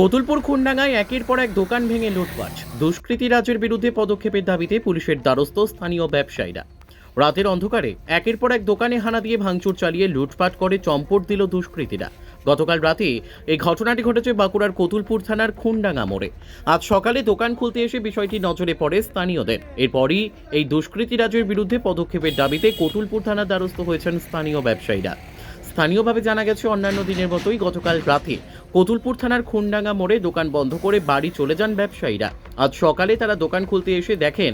কতুলপুর খুনডাঙ্গায় একের পর এক দোকান ভেঙে লুটপাট। দুষ্কৃতী রাজের বিরুদ্ধে পদক্ষেপের দাবিতে পুলিশের দ্বারস্থ স্থানীয় ব্যবসায়ীরা। রাতের অন্ধকারে একের পর এক দোকানে হানা দিয়ে ভাঙচুর চালিয়ে লুটপাট করে চম্পট দিল দুষ্কৃতীরা। গতকাল রাতে এই ঘটনাটি ঘটেছে বাঁকুড়ার কতুলপুর থানার খুনডাঙ্গা মোড়ে। আজ সকালে দোকান খুলতে এসে বিষয়টি নজরে পড়ে স্থানীয়দের। এরপরই এই দুষ্কৃতী রাজের বিরুদ্ধে পদক্ষেপের দাবিতে কতুলপুর থানার দ্বারস্থ হয়েছেন স্থানীয় ব্যবসায়ীরা। স্থানীয়ভাবে জানা গেছে, অন্যান্য দিনের মতোই গতকাল রাতে কতুলপুর থানার খুনডাঙ্গা মোড়ে দোকান বন্ধ করে বাড়ি চলে যান ব্যবসায়ীরা। আজ সকালে তারা দোকান খুলতে এসে দেখেন,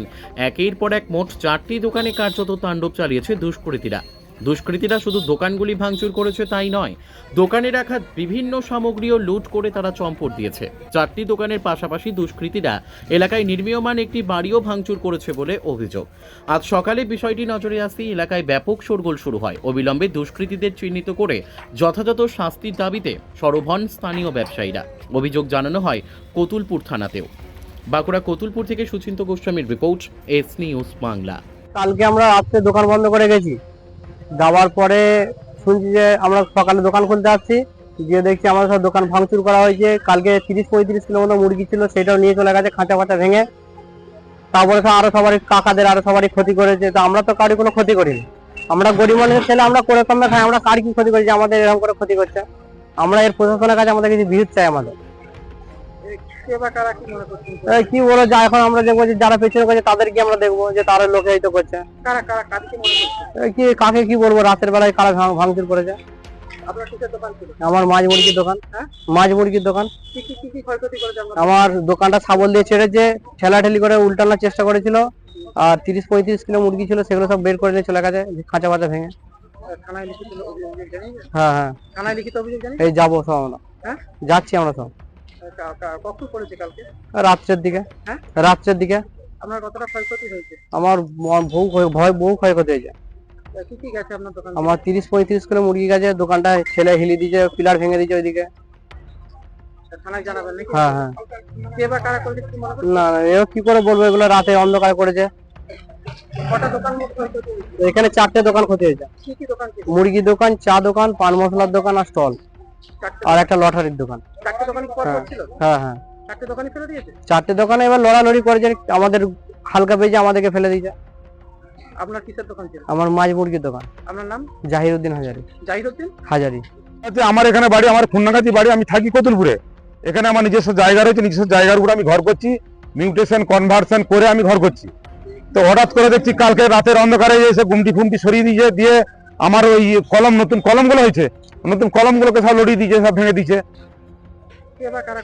একের পর এক মোট চারটি দোকানে কার্যত তাণ্ডব চালিয়েছে দুষ্কৃতীরা। দুষ্কৃতীরা শুধু দোকানগুলি ভাঙচুর করেছে তাই নয়, দোকানে রাখা বিভিন্ন সামগ্রীও লুট করে তারা চম্পট দিয়েছে। চারটি দোকানের পাশাপাশি দুষ্কৃতীরা এলাকায় নির্মীয়মান একটি বাড়িও ভাঙচুর করেছে বলে অভিযোগ। আজ সকালে বিষয়টি নজরে আসতেই এলাকায় ব্যাপক শোরগোল শুরু হয়। অবিলম্বে দুষ্কৃতীদের চিহ্নিত করে যথাযথ শাস্তির দাবিতে সরব হন স্থানীয় ব্যবসায়ীরা। অভিযোগ জানানো হয় কতুলপুর থানাতেও। বাঁকুড়া কতুলপুর থেকে সুচিন্ত গোস্বামীর রিপোর্ট, এস নিউজ বাংলা। কালকে আমরা রাত্রে দোকান বন্ধ করে গেছি। যাওয়ার পরে শুনছি যে আমরা সকালে দোকান খুলতে আসছি গিয়ে দেখছি আমাদের সব দোকান ভাঙচুর করা হয়েছে। কালকে তিরিশ পঁয়ত্রিশ কিলো মতো মুরগি ছিল, সেটাও নিয়ে চলে গেছে খাঁচা ফাঁচা ভেঙে। তারপরে সব আরও সবারই কাকাদের আরও সবারই ক্ষতি করেছে, তো আমরা তো কারি কোনো ক্ষতি করিনি। আমরা গরিব মানুষের ছেলে, আমরা করে কমে খাই আমরা কার কি ক্ষতি করেছি? আমাদের এরকম করে ক্ষতি করছে। আমরা এর প্রশাসনের কাছে আমাদের কিছু বিরোধ চাই আমাদের। কি বলো যা এখন আমরা দেখব যে যারা পেছনে করছে তাদেরকে আমরা দেখব যে তারা লোকে এই তো করছে কি কাকে কি বলব রাতের বেলায় কারা ভাঙচুর করেছে? আমার মাছ মুরগির দোকান। মাছ মুরগির দোকান। আমার দোকানটা শাবল দিয়ে ছেড়েছে ঠেলাঠেলি করে উল্টানোর চেষ্টা করেছিল। আর তিরিশ পঁয়ত্রিশ কিলো মুরগি ছিল সেগুলো সব বের করে নিয়ে চলে গেছে খাঁচা ফাঁচা ভেঙে। হ্যাঁ হ্যাঁ। এই যাব সব আমরা। হ্যাঁ? যাচ্ছি আমরা সব। কখন করেছে কালকে? রাত্রের দিকে। হ্যাঁ? রাত্রের দিকে। আপনার কতটা ক্ষয়ক্ষতি হয়েছে? আমার ভয় বহু ক্ষয়ক্ষতি হয়েছে। কি কি গেছে আপনার দোকান? আমার তিরিশ পঁয়ত্রিশ কিলো মুরগি গেছে দোকানটা ছেলে হিলি দিয়েছে পিলার ভেঙে দিয়েছে ওইদিকে। নাকি? হ্যাঁ হ্যাঁ। না না এও কি করে বলব এগুলো রাতে অন্ধকার করেছে। এখানে চারটে দোকান ক্ষতি হয়েছে। মুরগি দোকান চা দোকান পান মশলার দোকান আর স্টল। আর একটা লটারির দোকান। চারটে দোকান হ্যাঁ। ছিল? হ্যাঁ হ্যাঁ। চারটে দোকানই ফেলে দিয়েছে? চারটে দোকানে এবার লড়ালড়ি করেছে আমাদের হালকা পেয়েছে আমাদেরকে ফেলে দিয়েছে। আপনার কিসের দোকান ছিল? আমার মাছ মুরগির দোকান। আপনার নাম? জাহিরুদ্দিন হাজারি। জাহিরুদ্দিন হাজারি। আচ্ছা, আমার এখানে বাড়ি আমার খুলনাগাছি বাড়ি আমি থাকি কতুলপুরে। এখানে আমার নিজস্ব জায়গা রয়েছে নিজস্ব জায়গার উপরে আমি ঘর করছি। মিউটেশন কনভার্সন করে আমি ঘর করছি। তো হঠাৎ করে দেখছি কালকে রাতের অন্ধকারে এসে গুমটি ফুমটি সরিয়ে দিয়ে দিয়ে আমার ওই কলম নতুন কলমগুলো হয়েছে নতুন কলমগুলোকে সব লড়িয়ে দিয়েছে সব ভেঙে দিয়েছে। কে কারা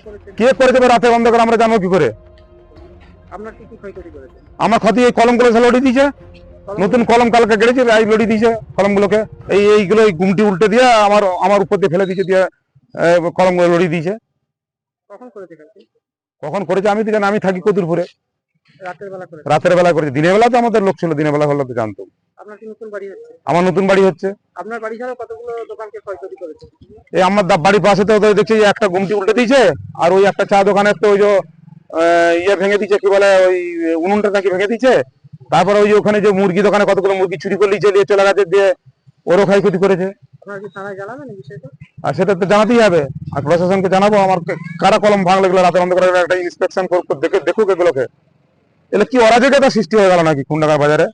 করে দেবে রাতের অন্ধকারে আমরা জানব কি করে। আমার ক্ষতি এই কলমগুলো সব লড়িয়ে দিয়েছে। নতুন কলম কালকে গেড়েছে এই লড়িয়ে দিয়েছে কলমগুলোকে। এই এইগুলো এই গুমটি উল্টে দিয়ে আমার আমার উপর দিয়ে ফেলে দিয়েছে দিয়ে কলমগুলো লড়িয়ে দিয়েছে। কখন করেছে আমি দিকে আমি থাকি কতুরপুরে রাতের বেলা করেছে। রাতের বেলা করেছে দিনের বেলা তো আমাদের লোক ছিল দিনের বেলা হলে তো জানতো। আপনার কি নতুন বাড়ি হচ্ছে? আমার নতুন বাড়ি হচ্ছে। আপনার বাড়ি ছাড়াও কতগুলো দোকানকে ক্ষয়ক্ষতি করেছে? এই আমার বাড়ির পাশে তো দেখছি একটা গুমটি উল্টে দিয়েছে আর ওই একটা চা দোকানের তো ওই যে ইয়ে ভেঙে দিয়েছে কি বলে ওই উনুনটা নাকি ভেঙে দিয়েছে। তারপরে ওই ওখানে যে মুরগি দোকানে কতগুলো মুরগি চুরি করে নিয়ে চলে গেছে দিয়ে ওরও ক্ষয়ক্ষতি করেছে। আর সেটা তো জানাতেই হবে। আর প্রশাসনকে জানাব আমার কারা কলম ভাঙলো এগুলো রাতের অন্ধকারে একটা ইন্সপেকশন দেখে দেখুক এগুলোকে। এগুলো কি অরাজকতা সৃষ্টি হয়ে গেল নাকি খুন্ডাগার বাজারে?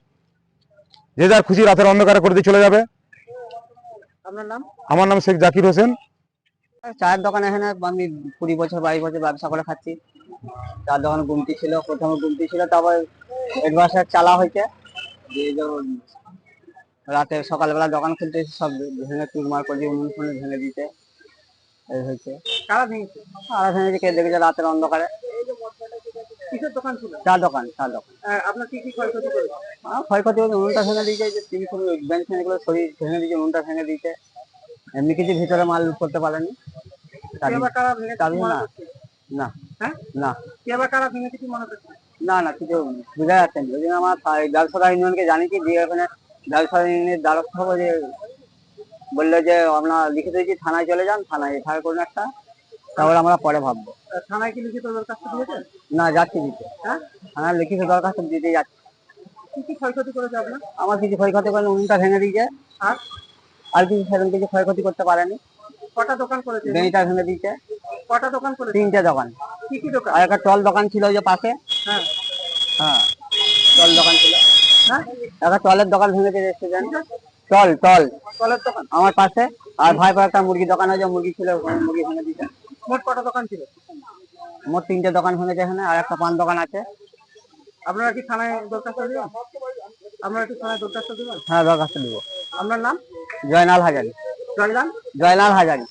যে যার খুশি রাতের অন্ধকারে করে দিয়ে চলে যাবে। আপনার নাম? আমার নাম শেখ জাকির হোসেন। চায়ের দোকান এখানে আমি কুড়ি বছর বাইশ বছর ব্যবসা করে খাচ্ছি। চার দোকান গুমটি ছিল প্রথমে গুমটি ছিল তারপর অ্যাডভান্সের চালা হয়েছে। রাতে সকালবেলা দোকান খুলতে এসে সব ভেঙে চুরমার করে উনুন ফুনুন ভেঙে দিতে এই হয়েছে। কারা ভেঙেছে? আর ভেঙেছে কে দেখেছে রাতের অন্ধকারে? কিসের দোকান ছিল? চা দোকান চা দোকান। আপনার কি কি ক্ষয়ক্ষতি করেছে? আর ক্ষয়ক্ষতি হচ্ছে উনুনটা ভেঙে দিয়েছে যে টিভি এগুলো সরিয়ে ভেঙে দিয়েছে উনুনটা ভেঙে দিয়েছে। এমনি কিছু ভিতরে মাল লুট করতে পারেনি। না। না। হ্যাঁ? মনে কিছু বোঝা যাচ্ছে না। ওই জন্য আমার ইউনিয়নকে জানিয়েছি দিয়ে ওখানে ব্যবসাদার ইউনিয়নের দ্বারস্থ হব যে বলল যে আমরা লিখে দিয়েছি থানায় চলে যান থানায় এফআইআর করুন একটা। তারপরে আমরা পরে ভাববো। থানায় কি লিখিত দরখাস্ত না যাচ্ছি দিতে। হ্যাঁ? থানার লিখিত দরখাস্ত দিতে যাচ্ছি। কি কি ক্ষয়ক্ষতি করেছে আপনার? আমার কিছু ক্ষয়ক্ষতি করে উনুনটা ভেঙে দিয়েছে। আর? আর কিছু সেরকম কিছু ক্ষয়ক্ষতি করতে পারেনি। কটা দোকান করেছে? ভেঙে দিয়েছে। কটা দোকান করেছে? তিনটে দোকান। কি কি দোকান? আর একটা টল দোকান ছিল ওই যে পাশে। হ্যাঁ। হ্যাঁ টল দোকান ছিল। হ্যাঁ? একটা টলের দোকান টল টল। কলের দোকান? আমার পাশে। আর ভাইপো একটা মুরগি দোকান আছে মুরগি ছিল মুরগি ভেঙে দিয়েছে। মোট কটা দোকান ছিল? মোট তিনটে দোকান ভেঙেছে এখানে আর একটা পান দোকান আছে। আপনারা কি থানায় দরখাস্ত দিবেন? আপনারা কি থানায় দরখাস্ত দিবেন? হ্যাঁ দরখাস্ত দিব। আপনার নাম? জয়নাল হাজারি। জয়লাল জয়নাল হাজারি।